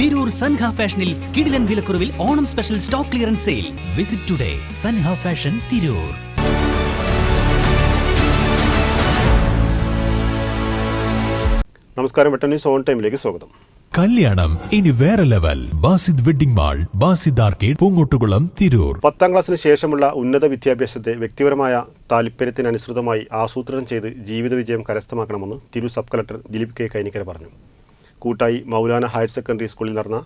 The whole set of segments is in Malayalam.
തിരൂർ സൻഹ ഫാഷനിൽ കിടിലൻ വിലക്കുറവിൽ Onam special stock clearance sale. Visit today Sanha fashion Tirur. നമസ്കാരം വെട്ടൻ ന്യൂസ് ഓൺ ടൈമിലേക്ക് സ്വാഗതം. കല്യാണം ഇനി വേറെ level. Basid wedding mall Basid arcade Poongottukulam Tirur. പത്താം ക്ലാസ്സിന് ശേഷമുള്ള ഉന്നത വിദ്യാഭ്യാസത്തെ വ്യക്തിപരമായ താല്പര്യത്തിനനുസൃതമായി ആസൂത്രണം ചെയ്ത് ജീവിത വിജയം കരസ്ഥമാക്കണമെന്ന് Tiru sub collector Dileep K Kainikkara പറഞ്ഞു. കൂട്ടായി മൗലാന ഹയർ സെക്കൻഡറി സ്കൂളിൽ നടന്ന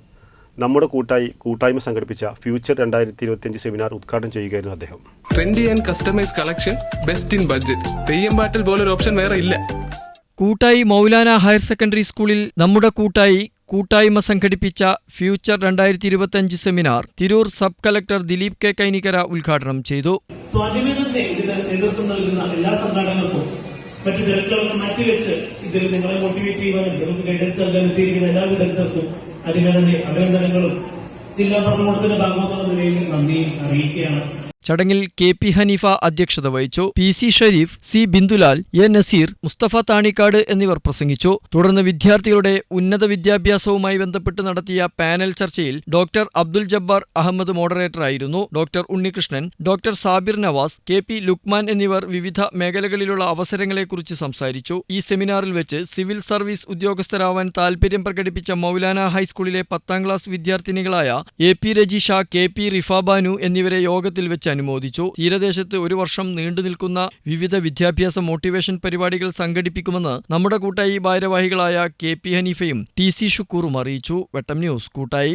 നമ്മുടെ കൂട്ടായി കൂട്ടായ്മ സംഘടിപ്പിച്ച ഫ്യൂച്ചർ രണ്ടായിരത്തി ഇരുപത്തിയഞ്ച് സെമിനാർ ഉദ്ഘാടനം ചെയ്യുകയായിരുന്നു അദ്ദേഹം. Trendy and customise collection best in budget Theyyam പാട്ടിൽ പോലൊരു ഓപ്ഷൻ വേറെ ഇല്ല. കൂട്ടായി മൗലാന ഹയർ സെക്കൻഡറി സ്കൂളിൽ നമ്മുടെ കൂട്ടായി കൂട്ടായ്മ സംഘടിപ്പിച്ച ഫ്യൂച്ചർ രണ്ടായിരത്തി ഇരുപത്തിയഞ്ച് seminar Tirur sub collector Dileep K Kainikara ഉദ്ഘാടനം ചെയ്തു. സോ ആദ്യമേ തന്നെ നേതൃത്വം നൽകുന്ന എല്ലാ സംഘാടകർക്കും മറ്റു തിരക്കുകളൊക്കെ മാറ്റിവെച്ച് ഇതിൽ നിങ്ങളെ മോട്ടിവേറ്റ് ചെയ്യുവാനും നിങ്ങൾക്ക് ഗൈഡൻസ് നൽകാൻ എത്തിയിരിക്കുന്ന എല്ലാ വിദഗ്ധർക്കും അതിനെ അഭിനന്ദനങ്ങളും ജില്ലാ ഭരണകൂടത്തിന്റെ ഭാഗമാക്കുന്ന നിലയിൽ നന്ദിയും അറിയിക്കുകയാണ്. ചടങ്ങിൽ കെ പി ഹനീഫ അധ്യക്ഷത വഹിച്ചു. P C Shareef C Bindulal A Naseer Mustafa Thanikkad എന്നിവർ പ്രസംഗിച്ചു. തുടർന്ന് വിദ്യാർത്ഥികളുടെ ഉന്നത വിദ്യാഭ്യാസവുമായി ബന്ധപ്പെട്ട് നടത്തിയ പാനൽ ചർച്ചയിൽ doctor Abdul Jabbar Ahammed മോഡറേറ്ററായിരുന്നു. Doctor Unnikrishnan doctor Sabir Navas K P Lukman എന്നിവർ വിവിധ മേഖലകളിലുള്ള അവസരങ്ങളെക്കുറിച്ച് സംസാരിച്ചു. ഈ സെമിനാറിൽ വെച്ച് സിവിൽ സർവീസ് ഉദ്യോഗസ്ഥരാവാൻ താൽപര്യം പ്രകടിപ്പിച്ച മൗലാന ഹൈസ്കൂളിലെ പത്താം class വിദ്യാർത്ഥിനികളായ A P Rajisha K P Rifabanu എന്നിവരെ യോഗത്തിൽ വെച്ച് അനുമോദിച്ചു. തീരദേശത്ത് ഒരു വർഷം നീണ്ടു നിൽക്കുന്ന വിവിധ വിദ്യാഭ്യാസ മോട്ടിവേഷൻ പരിപാടികൾ സംഘടിപ്പിക്കുമെന്ന് നമ്മുടെ കൂട്ടായി ഭാരവാഹികളായ കെ പി ഹനീഫയും ടി സി ഷുക്കൂറും അറിയിച്ചു. വെട്ടം ന്യൂസ് കൂട്ടായി.